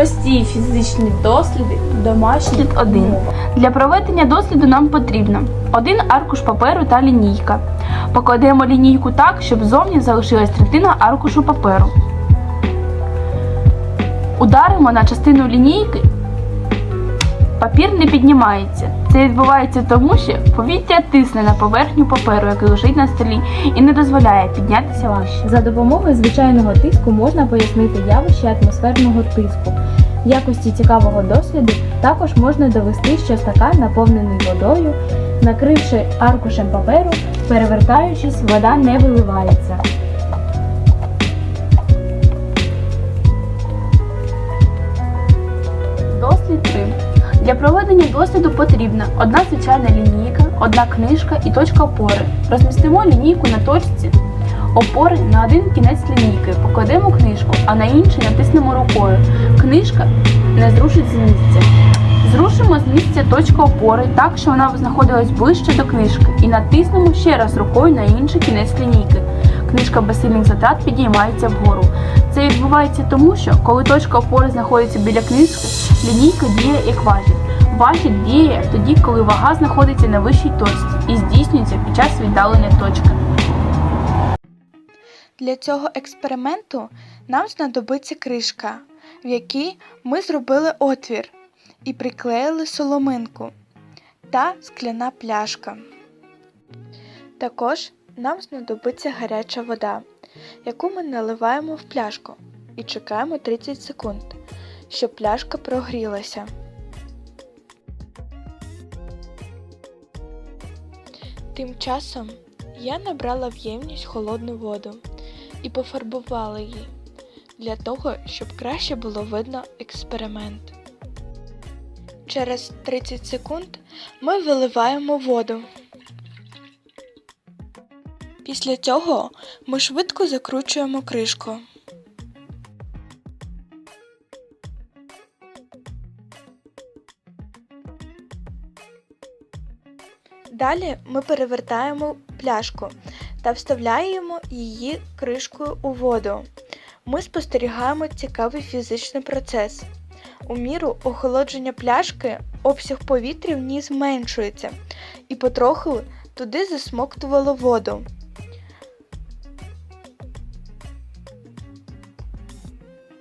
Прості фізичні досліди домашні. 1. Для проведення досліду нам потрібно один аркуш паперу та лінійка. Покладемо лінійку так, щоб зовні залишилась третина аркушу паперу. Ударимо на частину лінійки. Папір не піднімається. Це відбувається тому, що повітря тисне на поверхню паперу, який лежить на столі, і не дозволяє піднятися вище. За допомогою звичайного тиску можна пояснити явище атмосферного тиску. В якості цікавого досліду також можна довести, що стакан наповнений водою, накривши аркушем паперу, перевертаючись, вода не виливається. Для проведення досліду потрібна одна звичайна лінійка, одна книжка і точка опори. Розмістимо лінійку на точці опори на один кінець лінійки, покладемо книжку, а на інший натиснемо рукою. Книжка не зрушить з місця. Зрушимо з місця точку опори так, що вона знаходилась ближче до книжки, і натиснемо ще раз рукою на інший кінець лінійки. Книжка без сильних затрат підіймається вгору. Це відбувається тому, що коли точка опори знаходиться біля книжки, лінійка діє як важіль. Важіль діє тоді, коли вага знаходиться на вищій точці і здійснюється під час віддалення точки. Для цього експерименту нам знадобиться кришка, в якій ми зробили отвір і приклеїли соломинку та скляна пляшка. Також нам знадобиться гаряча вода, яку ми наливаємо в пляшку і чекаємо 30 секунд, щоб пляшка прогрілася. Тим часом я набрала в ємність холодну воду і пофарбувала її для того, щоб краще було видно експеримент. Через 30 секунд ми виливаємо воду. Після цього ми швидко закручуємо кришку. Далі ми перевертаємо пляшку та вставляємо її кришкою у воду. Ми спостерігаємо цікавий фізичний процес. У міру охолодження пляшки обсяг повітря в ній зменшується і потроху туди засмоктувало воду.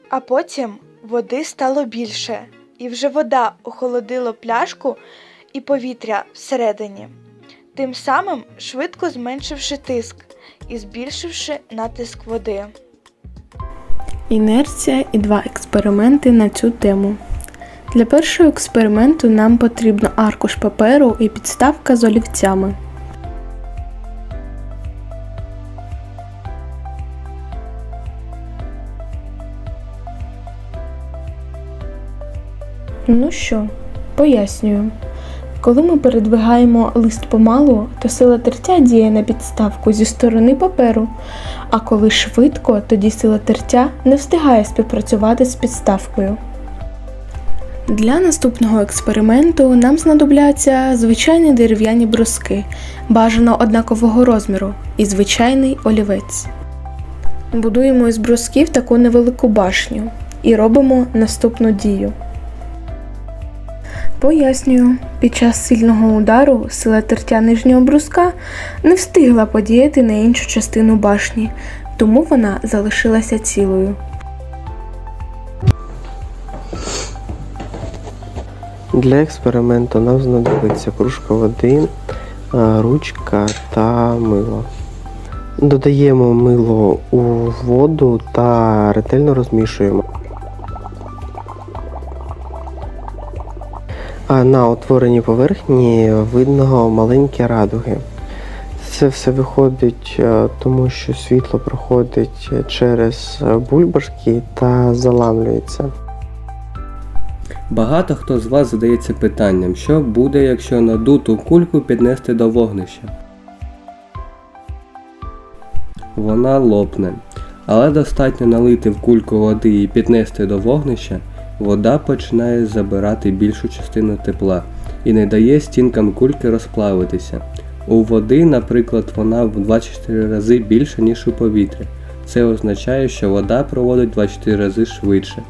А потім води стало більше, і вже вода охолодила пляшку і повітря всередині, тим самим швидко зменшивши тиск і збільшивши натиск води. Інерція і два експерименти на цю тему. Для першого експерименту нам потрібно аркуш паперу і підставка з олівцями. Ну що, пояснюю. Коли ми передвигаємо лист помалу, то сила тертя діє на підставку зі сторони паперу, а коли швидко, тоді сила тертя не встигає співпрацювати з підставкою. Для наступного експерименту нам знадобляться звичайні дерев'яні бруски, бажано однакового розміру, і звичайний олівець. Будуємо із брусків таку невелику башню і робимо наступну дію. Пояснюю, під час сильного удару сила тертя нижнього бруска не встигла подіяти на іншу частину башні, тому вона залишилася цілою. Для експерименту нам знадобиться кружка води, ручка та мило. Додаємо мило у воду та ретельно розмішуємо. А на утвореній поверхні видно маленькі радуги. Це все виходить е, тому, що світло проходить через бульбашки та заламлюється. Багато хто з вас задається питанням, що буде, якщо надуту кульку піднести до вогнища. Вона лопне, але достатньо налити в кульку води і піднести до вогнища, вода починає забирати більшу частину тепла і не дає стінкам кульки розплавитися. У води, наприклад, вона в 24 рази більша, ніж у повітрі. Це означає, що вода проводить 24 рази швидше.